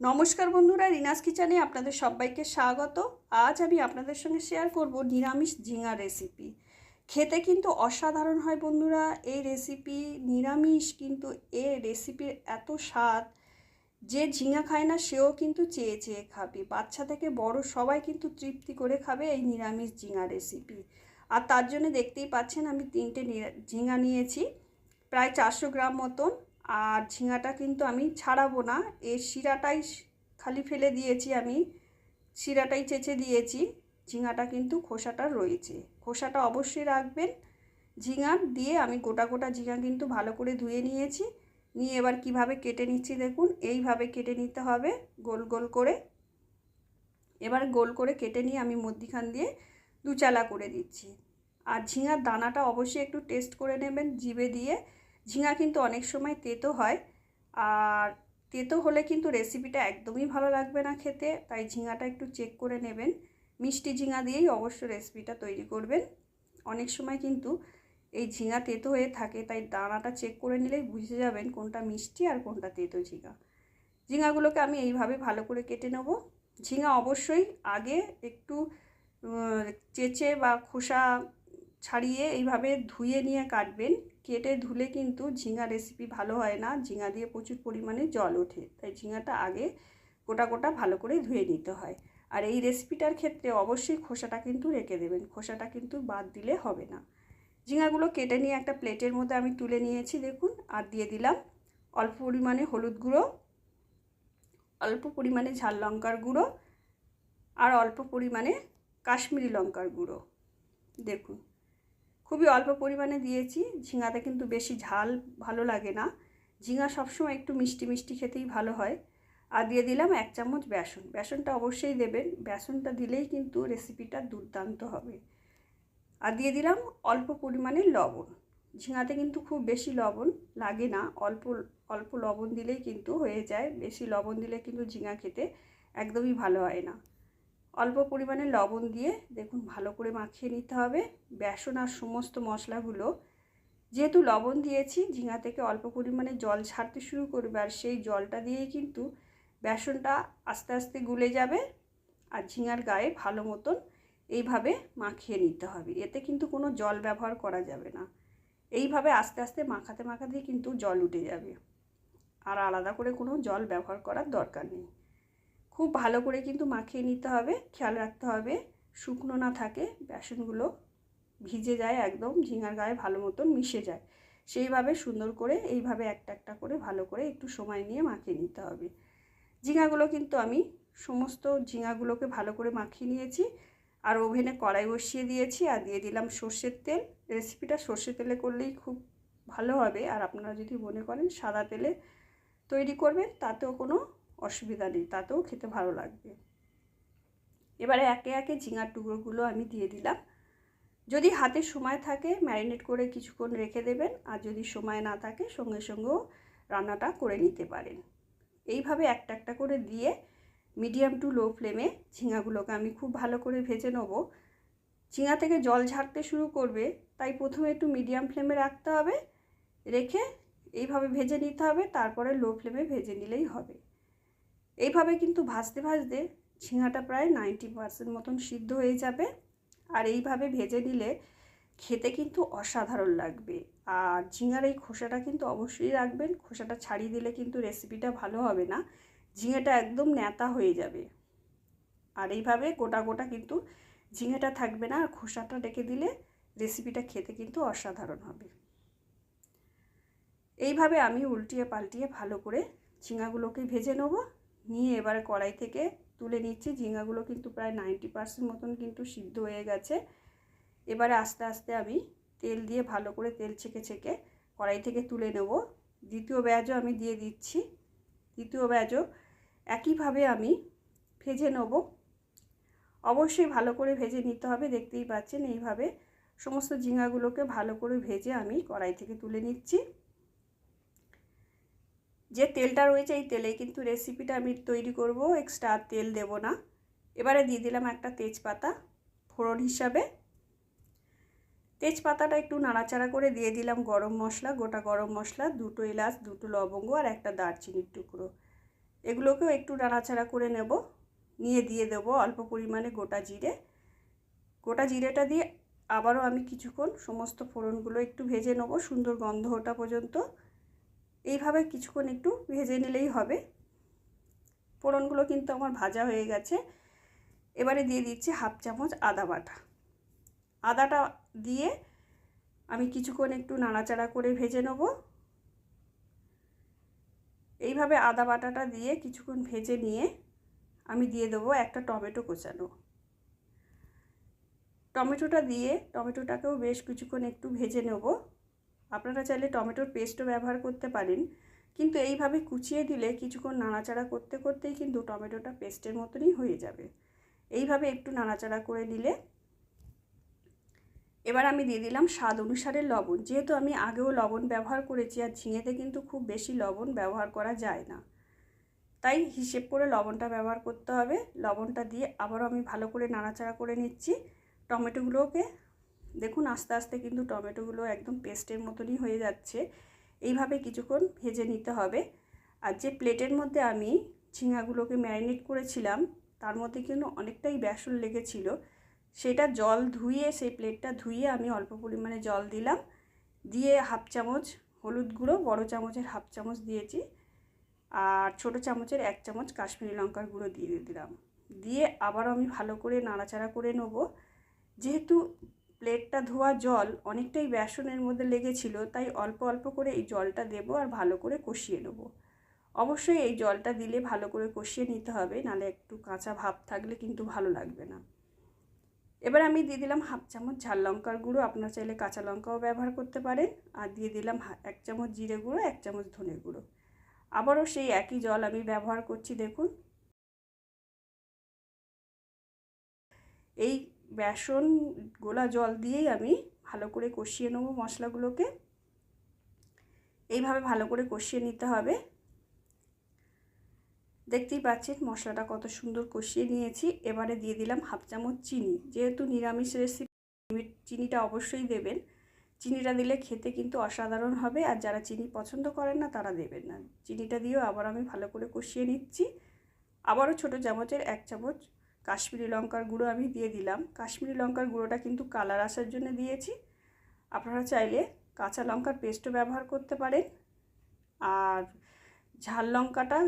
নমস্কার বন্ধুরা, রিনাস কিচেনে আপনাদের সবাইকে স্বাগত। আজ আমি আপনাদের সঙ্গে শেয়ার করব নিরামিষ ঝিঙা রেসিপি খেতে কিন্তু অসাধারণ হয় বন্ধুরা, এই রেসিপি নিরামিষ কিন্তু এ রেসিপির এত স্বাদ। যে ঝিঙা খায় না, সেও কিন্তু চেয়ে চেয়ে খাবে। বাচ্চা থেকে বড় সবাই কিন্তু তৃপ্তি করে খাবে এই নিরামিষ ঝিঙা রেসিপি আর তার জন্য দেখতেই পাচ্ছেন আমি তিনটে ঝিঙা নিয়েছি, প্রায় চারশো গ্রাম মতন। আর ঝিঙাটা কিন্তু আমি ছাড়াবো না। এর শিরাটাই খালি ফেলে দিয়েছি আমি। শিরাটাই চেঁচে দিয়েছি। ঝিঙাটা কিন্তু খোসাটা রয়েছে। খোসাটা অবশ্যই রাখবেন। ঝিঙা দিয়ে আমি গোটা গোটা ঝিঙা কিন্তু ভালো করে ধুয়ে নিয়েছি। নিয়ে এবার কীভাবে কেটে নিচ্ছি দেখুন। এইভাবে কেটে নিতে হবে গোল গোল করে। এবার গোল করে কেটে নিয়ে আমি মধ্যিখান দিয়ে দুচালা করে দিচ্ছি। আর ঝিঙার দানাটা অবশ্যই একটু টেস্ট করে নেবেন, জিভে দিয়ে। ঝিঙা কিন্তু অনেক সময় তেতো হয়। আর তেতো হলে কিন্তু রেসিপিটা একদমই ভালো লাগবে না খেতে, তাই ঝিঙাটা একটু চেক করে নেবেন। মিষ্টি ঝিঙা দিয়েই অবশ্য রেসিপিটা তৈরি করবেন। অনেক সময় কিন্তু এই ঝিঙা তেতো হয়ে থাকে, তাই দানাটা চেক করে নিলেই বুঝে যাবেন কোনটা মিষ্টি আর কোনটা তেতো ঝিঙা। ঝিঙাগুলোকে আমি এইভাবে ভালো করে কেটে নেব। ঝিঙা অবশ্যই আগে একটু চেঁচে বা খোসা ছাড়িয়ে এইভাবে ধুয়ে নিয়ে কাটবেন। কেটে ধুলে কিন্তু ঝিঙা রেসিপি ভালো হয় না। ঝিঙা দিয়ে প্রচুর পরিমাণে জল ওঠে। তাই ঝিঙাটা আগে গোটা গোটা ভালো করে ধুয়ে নিতে হয়। আর এই রেসিপিটার ক্ষেত্রে অবশ্যই খোসাটা কিন্তু রেখে দেবেন। খোসাটা কিন্তু বাদ দিলে হবে না। ঝিঙাগুলো কেটে নিয়ে একটা প্লেটের মধ্যে আমি তুলে নিয়েছি, দেখুন। আর দিয়ে দিলাম অল্প পরিমাণে হলুদ গুঁড়ো, অল্প পরিমাণে ঝাল লঙ্কার গুঁড়ো আর অল্প পরিমাণে কাশ্মীরি লঙ্কার গুঁড়ো। দেখুন। খুবই অল্প পরিমাণে দিয়েছি। ঝিঙাতে কিন্তু বেশি ঝাল ভালো লাগে না। ঝিঙা সবসময় একটু মিষ্টি মিষ্টি খেতেই ভালো হয়। আর দিয়ে দিলাম এক চামচ বেসন। বেসনটা অবশ্যই দেবেন। বেসনটা দিলেই কিন্তু রেসিপিটা দুর্দান্ত হবে। আর দিয়ে দিলাম অল্প পরিমাণে লবণ। ঝিঙাতে কিন্তু খুব বেশি লবণ লাগে না। অল্প অল্প লবণ দিলেই কিন্তু হয়ে যায়। বেশি লবণ দিলে কিন্তু ঝিঙা খেতে একদমই ভালো হয় না। অল্প পরিমাণে লবণ দিয়ে দেখুন ভালো করে মাখিয়ে নিতে হবে। বেসন আর সমস্ত মশলাগুলো, যেহেতু লবণ দিয়েছি, ঝিঙা থেকে অল্প পরিমাণে জল ছাড়তে শুরু করবে আর সেই জলটা দিয়েই কিন্তু বেসনটা আস্তে আস্তে গুলে যাবে আর ঝিঙার গায়ে ভালো মতন এইভাবে মাখিয়ে নিতে হবে। এতে কিন্তু কোনো জল ব্যবহার করা যাবে না। এইভাবে আস্তে আস্তে মাখাতে মাখাতেই কিন্তু জল উঠে যাবে। আর আলাদা করে কোনো জল ব্যবহার করার দরকার নেই। খুব ভালো করে কিন্তু মাখিয়ে নিতে হবে, খেয়াল রাখতে হবে। শুকনো না থাকে, বেসনগুলো ভিজে যায় একদম, ঝিঙার গায়ে ভালো মতন মিশে যায়। সেইভাবে সুন্দর করে, এইভাবে একটা একটা করে ভালো করে একটু সময় নিয়ে মাখিয়ে নিতে হবে। ঝিঙাগুলো কিন্তু আমি সমস্ত ঝিঙাগুলোকে ভালো করে মাখিয়ে নিয়েছি। আর ওভেনে কড়াই বসিয়ে দিয়েছি আর দিয়ে দিলাম সর্ষের তেল। রেসিপিটা সর্ষের তেলে করলেই খুব ভালো হবে। আর আপনারা যদি মনে করেন সাদা তেলে তৈরি করবেন, তাতেও কোনো অসুবিধা নেই, তাতেও খেতে ভালো লাগবে। এবারে একে একে ঝিঙার টুকরোগুলো আমি দিয়ে দিলাম। যদি হাতে সময় থাকে, ম্যারিনেট করে কিছুক্ষণ রেখে দেবেন, আর যদি সময় না থাকে, সঙ্গে সঙ্গেও রান্নাটা করে নিতে পারেন। এইভাবে একটা একটা করে দিয়ে মিডিয়াম টু লো ফ্লেমে ঝিঙাগুলোকে আমি খুব ভালো করে ভেজে নেব। ঝিঙা থেকে জল ঝাড়তে শুরু করবে, তাই প্রথমে একটু মিডিয়াম ফ্লেমে রাখতে হবে, রেখে এইভাবে ভেজে নিতে হবে, তারপরে লো ফ্লেমে ভেজে নিলেই হবে। এইভাবে কিন্তু ভাজতে ভাজতে ঝিঙাটা প্রায় নাইনটি পার্সেন্ট মতন সিদ্ধ হয়ে যাবে। আর এইভাবে ভেজে নিলে খেতে কিন্তু অসাধারণ লাগবে। আর ঝিঙার এই খোসাটা কিন্তু অবশ্যই রাখবেন। খোসাটা ছাড়িয়ে দিলে কিন্তু রেসিপিটা ভালো হবে না। ঝিঙেটা একদম ন্যাতা হয়ে যাবে। আর এইভাবে গোটা গোটা কিন্তু ঝিঙেটা থাকবে না। আর খোসাটা ডেকে দিলে রেসিপিটা খেতে কিন্তু অসাধারণ হবে। এইভাবে আমি উল্টিয়ে পাল্টিয়ে ভালো করে ঝিঙাগুলোকে ভেজে নেব। নিয়ে এবারে কড়াই থেকে তুলে নিচ্ছি। ঝিঙাগুলো কিন্তু প্রায় নাইনটি পার্সেন্ট মতন কিন্তু সিদ্ধ হয়ে গেছে। এবারে আস্তে আস্তে আমি তেল দিয়ে ভালো করে তেল ছেঁকে ছেঁকে কড়াই থেকে তুলে নেব। দ্বিতীয় ব্যাজও আমি দিয়ে দিচ্ছি। দ্বিতীয় ব্যাজও একইভাবে আমি ভেজে নেব। অবশ্যই ভালো করে ভেজে নিতে হবে, দেখতেই পাচ্ছেন। এইভাবে সমস্ত ঝিঙাগুলোকে ভালো করে ভেজে আমি কড়াই থেকে তুলে নিচ্ছি। যে তেলটা রয়েছে এই তেলে কিন্তু রেসিপিটা আমি তৈরি করব। এক্সট্রা তেল দেব না। এবারে দিয়ে দিলাম একটা তেজপাতা ফোড়ন হিসাবে। তেজপাতাটা একটু নাড়াচাড়া করে দিয়ে দিলাম গরম মশলা, গোটা গরম মশলা, দুটো এলাচ, দুটো লবঙ্গ আর একটা দারচিনির টুকরো। এগুলোকেও একটু নাড়াচাড়া করে নেব। নিয়ে দিয়ে দেবো অল্প পরিমাণে গোটা জিরে। গোটা জিরেটা দিয়ে আবারও আমি কিছুক্ষণ সমস্ত ফোড়নগুলো একটু ভেজে নেব, সুন্দর গন্ধ ওঠা পর্যন্ত। এইভাবে কিছুক্ষণ একটু ভেজে নিলেই হবে। ফোড়নগুলো কিন্তু আমার ভাজা হয়ে গেছে। এবারে দিয়ে দিচ্ছি হাফ চামচ আদা বাটা। আদাটা দিয়ে আমি কিছুক্ষণ একটু নাড়াচাড়া করে ভেজে নেব। এইভাবে আদা বাটাটা দিয়ে কিছুক্ষণ ভেজে নিয়ে আমি দিয়ে দেবো একটা টমেটো কোচানো। টমেটোটা দিয়ে, টমেটোটাকেও বেশ কিছুক্ষণ একটু ভেজে নেব। আপনারা চাইলে টমেটোর পেস্টও ব্যবহার করতে পারেন। কিন্তু এইভাবে কুচিয়ে দিলে কিছুক্ষণ নাড়াচাড়া করতে করতেই কিন্তু টমেটোটা পেস্টের মতনই হয়ে যাবে। এইভাবে একটু নাড়াচাড়া করে দিলে এবার আমি দিয়ে দিলাম স্বাদ অনুসারে লবণ। যেহেতু আমি আগেও লবণ ব্যবহার করেছি আর ঝিঙেতে কিন্তু খুব বেশি লবণ ব্যবহার করা যায় না। তাই হিসেব করে লবণটা ব্যবহার করতে হবে। লবণটা দিয়ে আবারও আমি ভালো করে নাড়াচাড়া করে নিচ্ছি। টমেটোগুলোকে দেখুন আস্তে আস্তে কিন্তু টমেটোগুলো একদম পেস্টের মতনই হয়ে যাচ্ছে। এইভাবে কিছুক্ষণ ভেজে নিতে হবে। আর যে প্লেটের মধ্যে আমি ঝিঙাগুলোকে ম্যারিনেট করেছিলাম, তার মধ্যে কিন্তু অনেকটাই বেসন লেগেছিল। সেটা জল ধুয়ে, সেই প্লেটটা ধুয়ে আমি অল্প পরিমাণে জল দিলাম। দিয়ে হাফ চামচ হলুদ গুঁড়ো, বড় চামচের হাফ চামচ দিয়েছি। আর ছোট চামচের এক চামচ কাশ্মীরি লঙ্কার গুঁড়ো দিয়ে দিলাম। দিয়ে আবারও আমি ভালো করে নাড়াচাড়া করে নেব। যেহেতু প্লেটটা ধোয়া জল অনেকটাই বেসনের মধ্যে লেগেছিল, তাই অল্প অল্প করে এই জলটা দেবো আর ভালো করে কষিয়ে নেব। অবশ্যই এই জলটা দিলে ভালো করে কষিয়ে নিতে হবে, নালে একটু কাঁচা ভাব থাকলে কিন্তু ভালো লাগবে না। এবার আমি দিয়ে দিলাম হাফ চামচ ঝাল লঙ্কার গুঁড়ো, আপনার চাইলে কাঁচা লঙ্কাও ব্যবহার করতে পারেন, আর দিয়ে দিলাম এক চামচ জিরে গুঁড়ো, এক চামচ ধনে গুঁড়ো। আবারও সেই একই জল আমি ব্যবহার করছি, দেখুন। এই বেসন গোলা জল দিয়েই আমি ভালো করে কষিয়ে নেব মশলাগুলোকে। এইভাবে ভালো করে কষিয়ে নিতে হবে। দেখতেই পাচ্ছেন মশলাটা কত সুন্দর কষিয়ে নিয়েছি। এবারে দিয়ে দিলাম হাফ চামচ চিনি। যেহেতু নিরামিষ রেসিপি চিনিটা অবশ্যই দেবেন। চিনিটা দিলে খেতে কিন্তু অসাধারণ হবে। আর যারা চিনি পছন্দ করেন না, তারা দেবেন না। চিনিটা দিয়েও আবার আমি ভালো করে কষিয়ে নিচ্ছি। আবারও ছোটো চামচের এক চামচ কাশ্মীরি লঙ্কার গুঁড়ো আমি দিয়ে দিলাম। কাশ্মীরি লঙ্কার গুঁড়োটা কিন্তু কালার আসার জন্য দিয়েছি। আপনারা চাইলে কাঁচা লঙ্কার পেস্টও ব্যবহার করতে পারেন। আর ঝাল লঙ্কাটা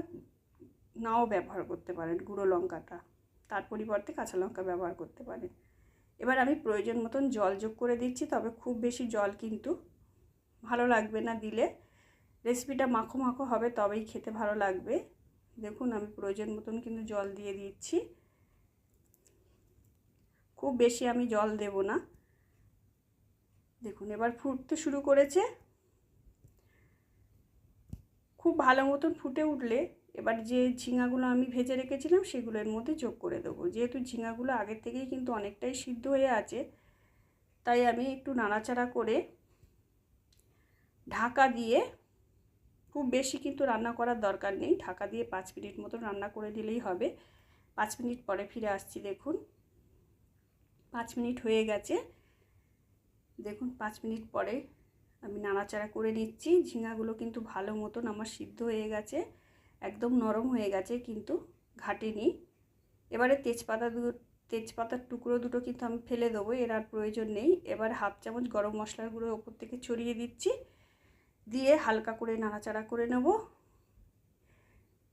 নাও ব্যবহার করতে পারেন, গুঁড়ো লঙ্কাটা। তার পরিবর্তে কাঁচা লঙ্কা ব্যবহার করতে পারেন। এবার আমি প্রয়োজন মতন জল যোগ করে দিচ্ছি, তবে খুব বেশি জল কিন্তু ভালো লাগবে না দিলে। রেসিপিটা মাখো মাখো হবে, তবেই খেতে ভালো লাগবে। দেখুন, আমি প্রয়োজন মতন কিন্তু জল দিয়ে দিচ্ছি। খুব বেশি আমি জল দেব না। দেখুন, এবার ফুটতে শুরু করেছে। খুব ভালো মতন ফুটে উঠলে এবার যে ঝিঙাগুলো আমি ভেজে রেখেছিলাম সেগুলোর মধ্যে যোগ করে দেবো। যেহেতু ঝিঙাগুলো আগের থেকেই কিন্তু অনেকটাই সিদ্ধ হয়ে আছে, তাই আমি একটু নাড়াচাড়া করে ঢাকা দিয়ে খুব বেশি কিন্তু রান্না করার দরকার নেই। ঢাকা দিয়ে পাঁচ মিনিট মতো রান্না করে দিলেই হবে। পাঁচ মিনিট পরে ফিরে আসছি, দেখুন। পাঁচ মিনিট হয়ে গেছে। দেখুন, পাঁচ মিনিট পরে আমি নাড়াচাড়া করে নিচ্ছি। ঝিঙাগুলো কিন্তু ভালো মতন আমার সিদ্ধ হয়ে গেছে। একদম নরম হয়ে গেছে, কিন্তু ঘাটেনি। এবারে তেজপাতা দু, তেজপাতার টুকরো দুটো কিন্তু আমি ফেলে দেবো, এর আর প্রয়োজন নেই। এবার হাফ চামচ গরম মশলার ওপর থেকে ছড়িয়ে দিচ্ছি। দিয়ে হালকা করে নাড়াচাড়া করে নেব।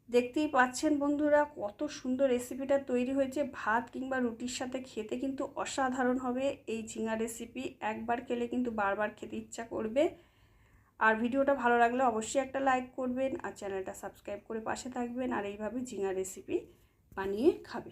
দেখতেই পাচ্ছেন বন্ধুরা, কত সুন্দর রেসিপিটা তৈরি হয়েছে। ভাত কিংবা রুটির সাথে খেতে কিন্তু অসাধারণ হবে এই ঝিঙা রেসিপি একবার খেলে কিন্তু বারবার খেতে ইচ্ছা করবে। আর ভিডিওটা ভালো লাগলে অবশ্যই একটা লাইক করবেন আর চ্যানেলটা সাবস্ক্রাইব করে পাশে থাকবেন আর এইভাবে ঝিঙা রেসিপি বানিয়ে খাবেন।